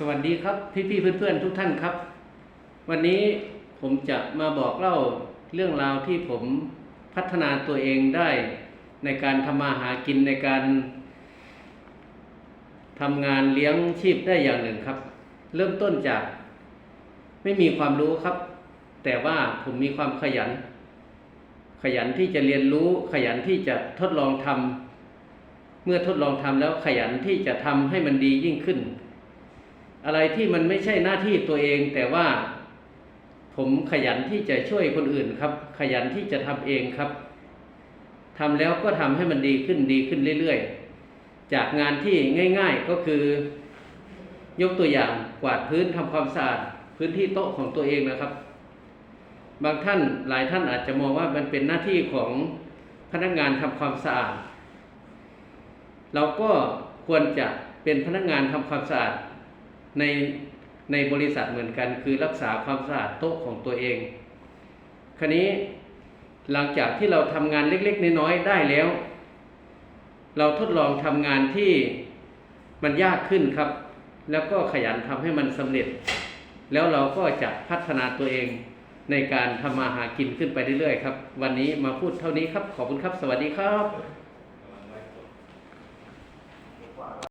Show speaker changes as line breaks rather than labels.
สวัสดีครับพี่พี่ๆเพื่อนๆทุกท่านครับ วันนี้ผมจะมาบอกเล่าเรื่องราวที่ผมพัฒนาตัวเองได้ในการทำมาหากินในการทำงานเลี้ยงชีพได้อย่างหนึ่งครับ เริ่มต้นจากไม่มีความรู้ครับ แต่ว่าผมมีความขยัน ขยันที่จะเรียนรู้ ขยันที่จะทดลองทำเมื่อทดลองทำแล้วขยันที่จะทำให้มันดียิ่งขึ้น อะไรที่มันไม่ใช่หน้าที่ตัวเอง แต่ว่าผมขยันที่จะช่วยคนอื่นครับ ขยันที่จะทำเองครับทำแล้วก็ทำให้มันดีขึ้นดีขึ้นเรื่อยๆ จากงานที่ง่าย ๆก็คือยกตัวอย่างกวาดพื้นทำความสะอาดพื้นที่โต๊ะของตัวเองนะครับ บางท่านหลายท่านอาจจะมองว่ามันเป็นหน้าที่ของพนักงานทำความสะอาด เราก็ควรจะเป็นพนักงานทำความสะอาด ในในบริษัทเหมือนกัน คือรักษาความสะอาดโต๊ะของตัวเอง คราวนี้หลังจากที่เราทำงานเล็กๆน้อยๆได้แล้ว เราทดลองทำงานที่มันยากขึ้นครับ แล้วก็ขยันทำให้มันสำเร็จ แล้วเราก็จะพัฒนาตัวเองในการทำมาหากินขึ้นไปเรื่อยๆครับ วันนี้มาพูดเท่านี้ครับ ขอบคุณครับ สวัสดีครับ